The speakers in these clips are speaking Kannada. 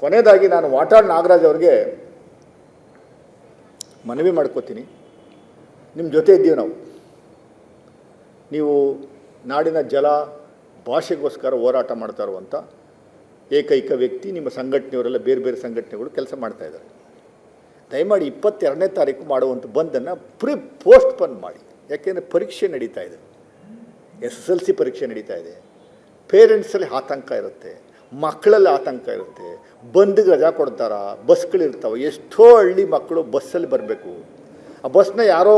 ಕೊನೆಯದಾಗಿ ನಾನು ವಾಟಾಳ್ ನಾಗರಾಜ್ ಅವ್ರಿಗೆ ಮನವಿ ಮಾಡ್ಕೋತೀನಿ. ನಿಮ್ಮ ಜೊತೆ ಇದ್ದೀವಿ ನಾವು. ನೀವು ನಾಡಿನ ಜಲ ಭಾಷೆಗೋಸ್ಕರ ಹೋರಾಟ ಮಾಡ್ತಾ ಇರುವಂಥ ಏಕೈಕ ವ್ಯಕ್ತಿ ನಿಮ್ಮ ಸಂಘಟನೆಯವರೆಲ್ಲ ಬೇರೆ ಬೇರೆ ಸಂಘಟನೆಗಳು ಕೆಲಸ ಮಾಡ್ತಾ ಇದ್ದಾರೆ. ದಯಮಾಡಿ ಇಪ್ಪತ್ತೆರಡನೇ ತಾರೀಕು ಮಾಡುವಂಥ ಬಂದನ್ನು ಪ್ರಿ ಪೋಸ್ಟ್ಪೋನ್ ಮಾಡಿ. ಯಾಕೆಂದರೆ ಪರೀಕ್ಷೆ ನಡೀತಾ ಇದೆ. ಎಸ್ ಎಸ್ ಎಲ್ ಸಿ ಪರೀಕ್ಷೆ ನಡೀತಾ ಇದೆ. ಪೇರೆಂಟ್ಸಲ್ಲಿ ಆತಂಕ ಇರುತ್ತೆ. ಮಕ್ಕಳಲ್ಲಿ ಆತಂಕ ಇರುತ್ತೆ. ಬಂದಿಗೆ ರಜಾ ಕೊಡ್ತಾರಾ ಬಸ್ಗಳಿರ್ತಾವೆ ಎಷ್ಟೋ ಹಳ್ಳಿ ಮಕ್ಕಳು ಬಸ್ಸಲ್ಲಿ ಬರಬೇಕು. ಆ ಬಸ್ನ ಯಾರೋ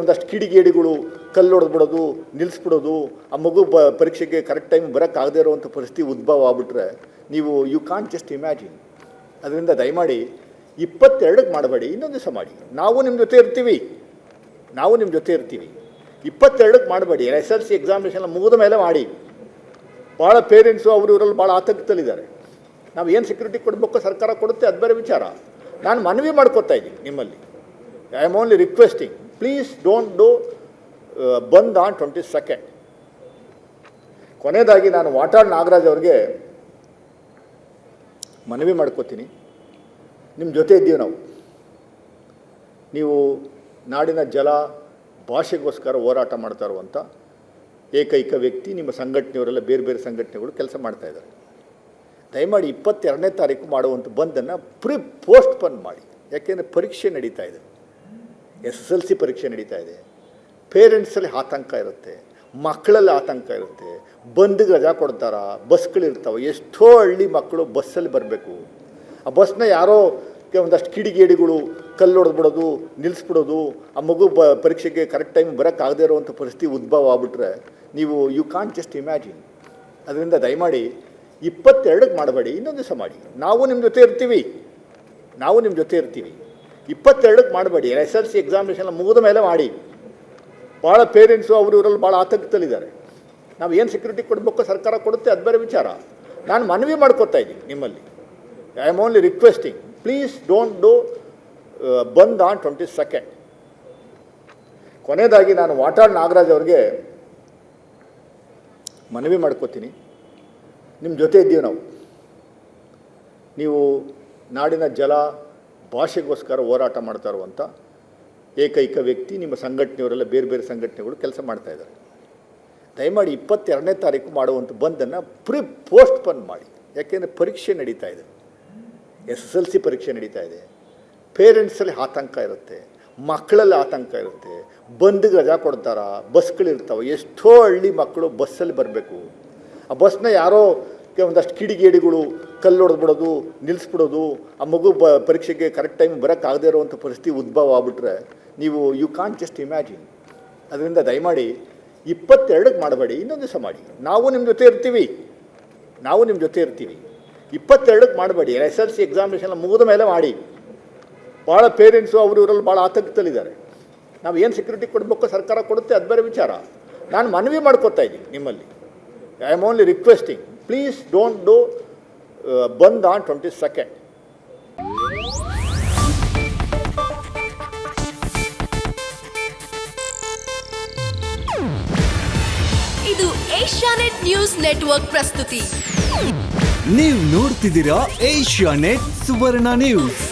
ಒಂದಷ್ಟು ಕಿಡಿಗೇಡಿಗಳು ಕಲ್ಲು ಹೊಡೆದ್ಬಿಡೋದು ನಿಲ್ಲಿಸ್ಬಿಡೋದು ಆ ಮಗು ಬ ಪರೀಕ್ಷೆಗೆ ಕರೆಕ್ಟ್ ಟೈಮ್ ಬರೋಕ್ಕಾಗದೇ ಇರುವಂಥ ಪರಿಸ್ಥಿತಿ ಉದ್ಭವ ಆಗ್ಬಿಟ್ರೆ ನೀವು ಯು ಕಾಂಟ್ ಜಸ್ಟ್ ಇಮ್ಯಾಜಿನ್ ಅದರಿಂದ ದಯಮಾಡಿ ಇಪ್ಪತ್ತೆರಡಕ್ಕೆ ಮಾಡಬೇಡಿ, ಇನ್ನೊಂದು ದಿವಸ ಮಾಡಿ. ನಾವು ನಿಮ್ಮ ಜೊತೆ ಇರ್ತೀವಿ. ನಾವು ನಿಮ್ಮ ಜೊತೆ ಇರ್ತೀವಿ. ಇಪ್ಪತ್ತೆರಡಕ್ಕೆ ಮಾಡಬೇಡಿ. ಎಸ್ ಎಲ್ ಸಿ ಎಕ್ಸಾಮಿನೇಷನ್ ಮುಗಿದ ಮೇಲೆ ಮಾಡಿ. ಭಾಳ ಪೇರೆಂಟ್ಸು ಅವರು ಇವರಲ್ಲಿ ಭಾಳ ಆತಂಕದಲ್ಲಿದ್ದಾರೆ. ನಾವು ಏನು ಸೆಕ್ಯೂರಿಟಿ ಕೊಡಬೇಕು ಸರ್ಕಾರ ಕೊಡುತ್ತೆ ಅದು ಬೇರೆ ವಿಚಾರ. ನಾನು ಮನವಿ ಮಾಡ್ಕೋತಾ ಇದ್ದೀನಿ ನಿಮ್ಮಲ್ಲಿ. I am only requesting please don't do bandh on twenty second ಕೊನೆಯದಾಗಿ ನಾನು ವಾಟಾಳ್ ನಾಗರಾಜ್ ಅವ್ರಿಗೆ ಮನವಿ ಮಾಡ್ಕೋತೀನಿ. ನಿಮ್ಮ ಜೊತೆ ಇದ್ದೀವಿ ನಾವು. ನೀವು ನಾಡಿನ ಜಲ, ಭಾಷೆಗೋಸ್ಕರ ಹೋರಾಟ ಮಾಡ್ತಾ ಇರುವಂಥ ಏಕೈಕ ವ್ಯಕ್ತಿ ನಿಮ್ಮ ಸಂಘಟನೆಯವರೆಲ್ಲ ಬೇರೆ ಬೇರೆ ಸಂಘಟನೆಗಳು ಕೆಲಸ ಮಾಡ್ತಾ ಇದ್ದಾರೆ. ದಯಮಾಡಿ ಇಪ್ಪತ್ತೆರಡನೇ ತಾರೀಕು ಮಾಡುವಂಥ ಬಂದನ್ನು ಪ್ರಿ ಪೋಸ್ಟ್ಪೋನ್ ಮಾಡಿ. ಯಾಕೆಂದರೆ ಪರೀಕ್ಷೆ ನಡೀತಾ ಇದೆ. ಎಸ್ ಎಸ್ ಎಲ್ ಸಿ ಪರೀಕ್ಷೆ ನಡೀತಾ ಇದೆ. ಪೇರೆಂಟ್ಸಲ್ಲಿ ಆತಂಕ ಇರುತ್ತೆ. ಮಕ್ಕಳಲ್ಲಿ ಆತಂಕ ಇರುತ್ತೆ. ಬಂದಿಗೆ ರಜಾ ಕೊಡ್ತಾರಾ? ಬಸ್ಗಳಿರ್ತಾವೆ ಎಷ್ಟೋ ಹಳ್ಳಿ ಮಕ್ಕಳು ಬಸ್ಸಲ್ಲಿ ಬರಬೇಕು. ಆ ಬಸ್ನ ಯಾರೋ ಒಂದಷ್ಟು ಕಿಡಿಗೇಡಿಗಳು ಕಲ್ಲು ಹೊಡೆದ್ಬಿಡೋದು ನಿಲ್ಲಿಸ್ಬಿಡೋದು ಆ ಮಗು ಪರೀಕ್ಷೆಗೆ ಕರೆಕ್ಟ್ ಟೈಮ್ ಬರೋಕ್ಕಾಗದೇ ಇರುವಂಥ ಪರಿಸ್ಥಿತಿ ಉದ್ಭವ ಆಗ್ಬಿಟ್ರೆ ನೀವು ಯು ಕಾನ್ ಜಸ್ಟ್ ಇಮ್ಯಾಜಿನ್ ಅದರಿಂದ ದಯಮಾಡಿ ಇಪ್ಪತ್ತೆರಡಕ್ಕೆ ಮಾಡಬೇಡಿ, ಇನ್ನೊಂದು ದಿವಸ ಮಾಡಿ. ನಾವು ನಿಮ್ಮ ಜೊತೆ ಇರ್ತೀವಿ. ನಾವು ನಿಮ್ಮ ಜೊತೆ ಇರ್ತೀವಿ. ಇಪ್ಪತ್ತೆರಡಕ್ಕೆ ಮಾಡಬೇಡಿ. ಎಸ್ ಎಲ್ ಸಿ ಎಕ್ಸಾಮಿನೇಷನ್ ಮುಗಿದ ಮೇಲೆ ಮಾಡಿ. ಭಾಳ ಪೇರೆಂಟ್ಸು ಅವರು ಇವರಲ್ಲಿ ಭಾಳ ಆತಂಕದಲ್ಲಿದ್ದಾರೆ. ನಾವು ಏನು ಸೆಕ್ಯೂರಿಟಿ ಕೊಡಬೇಕು, ಸರ್ಕಾರ ಕೊಡುತ್ತೆ, ಅದು ಬೇರೆ ವಿಚಾರ. ನಾನು ಮನವಿ ಮಾಡ್ಕೊತಾ ಇದ್ದೀನಿ ನಿಮ್ಮಲ್ಲಿ. I am only requesting please don't do bandh on twenty second ಕೊನೆಯದಾಗಿ ನಾನು ವಾಟಾಳ್ ನಾಗರಾಜ್ ಅವ್ರಿಗೆ ಮನವಿ ಮಾಡ್ಕೋತೀನಿ. ನಿಮ್ಮ ಜೊತೆ ಇದ್ದೀವಿ ನಾವು. ನೀವು ನಾಡಿನ ಜಲ ಭಾಷೆಗೋಸ್ಕರ ಹೋರಾಟ ಮಾಡ್ತಾ ಇರುವಂಥ ಏಕೈಕ ವ್ಯಕ್ತಿ ನಿಮ್ಮ ಸಂಘಟನೆಯವರೆಲ್ಲ ಬೇರೆ ಬೇರೆ ಸಂಘಟನೆಗಳು ಕೆಲಸ ಮಾಡ್ತಾಯಿದ್ದಾರೆ ದಯಮಾಡಿ ಇಪ್ಪತ್ತೆರಡನೇ ತಾರೀಕು ಮಾಡುವಂಥ ಬಂದನ್ನು ಪ್ರಿ ಪೋಸ್ಟ್ಪೋನ್ ಮಾಡಿ. ಯಾಕೆಂದರೆ ಪರೀಕ್ಷೆ ನಡೀತಾ ಇದೆ. ಎಸ್ ಎಸ್ ಎಲ್ ಸಿ ಪರೀಕ್ಷೆ ನಡೀತಾ ಇದೆ. ಪೇರೆಂಟ್ಸಲ್ಲಿ ಆತಂಕ ಇರುತ್ತೆ. ಮಕ್ಕಳಲ್ಲಿ ಆತಂಕ ಇರುತ್ತೆ. ಬಂದಿಗೆ ರಜಾ ಕೊಡ್ತಾರೆ ಬಸ್ಗಳಿರ್ತಾವೆ ಎಷ್ಟೋ ಹಳ್ಳಿ ಮಕ್ಕಳು ಬಸ್ಸಲ್ಲಿ ಬರಬೇಕು. ಆ ಬಸ್ನ ಯಾರೋ ಒಂದಷ್ಟು ಕಿಡಿಗೇಡಿಗಳು ಕಲ್ಲು ಹೊಡೆದ್ಬಿಡೋದು ನಿಲ್ಲಿಸ್ಬಿಡೋದು ಆ ಮಗು ಬ ಪರೀಕ್ಷೆಗೆ ಕರೆಕ್ಟ್ ಟೈಮ್ ಬರೋಕ್ಕಾಗದೇ ಇರುವಂಥ ಪರಿಸ್ಥಿತಿ ಉದ್ಭವ ಆಗ್ಬಿಟ್ರೆ ನೀವು ಯು ಕಾನ್ ಜಸ್ಟ್ ಇಮ್ಯಾಜಿನ್ ಅದರಿಂದ ದಯಮಾಡಿ ಇಪ್ಪತ್ತೆರಡಕ್ಕೆ ಮಾಡಬೇಡಿ, ಇನ್ನೊಂದು ದಿವಸ ಮಾಡಿ. ನಾವು ನಿಮ್ಮ ಜೊತೆ ಇರ್ತೀವಿ. ನಾವು ನಿಮ್ಮ ಜೊತೆ ಇರ್ತೀವಿ. ಇಪ್ಪತ್ತೆರಡಕ್ಕೆ ಮಾಡಬೇಡಿ. ಎಸ್ ಎಲ್ ಸಿ ಎಕ್ಸಾಮಿನೇಷನ್ ಮುಗಿದ ಮೇಲೆ ಮಾಡಿ. ಭಾಳ ಪೇರೆಂಟ್ಸು ಅವರು ಇವರಲ್ಲಿ ಭಾಳ ಆತಂಕದಲ್ಲಿದ್ದಾರೆ. ನಾವು ಏನು ಸೆಕ್ಯೂರಿಟಿ ಕೊಡಬೇಕು ಸರ್ಕಾರ ಕೊಡುತ್ತೆ ಅದು ಬೇರೆ ವಿಚಾರ. ನಾನು ಮನವಿ ಮಾಡ್ಕೊತಾ ಇದ್ದೀನಿ ನಿಮ್ಮಲ್ಲಿ. I am only requesting please don't do bandh on twenty second ಇದು ಏಷ್ಯಾನೆಟ್ ನ್ಯೂಸ್ ನೆಟ್ವರ್ಕ್ ಪ್ರಸ್ತುತಿ. ನೀವು ನೋಡ್ತಿದ್ದೀರಾ ಏಷ್ಯಾನೆಟ್ ಸುವರ್ಣ ನ್ಯೂಸ್.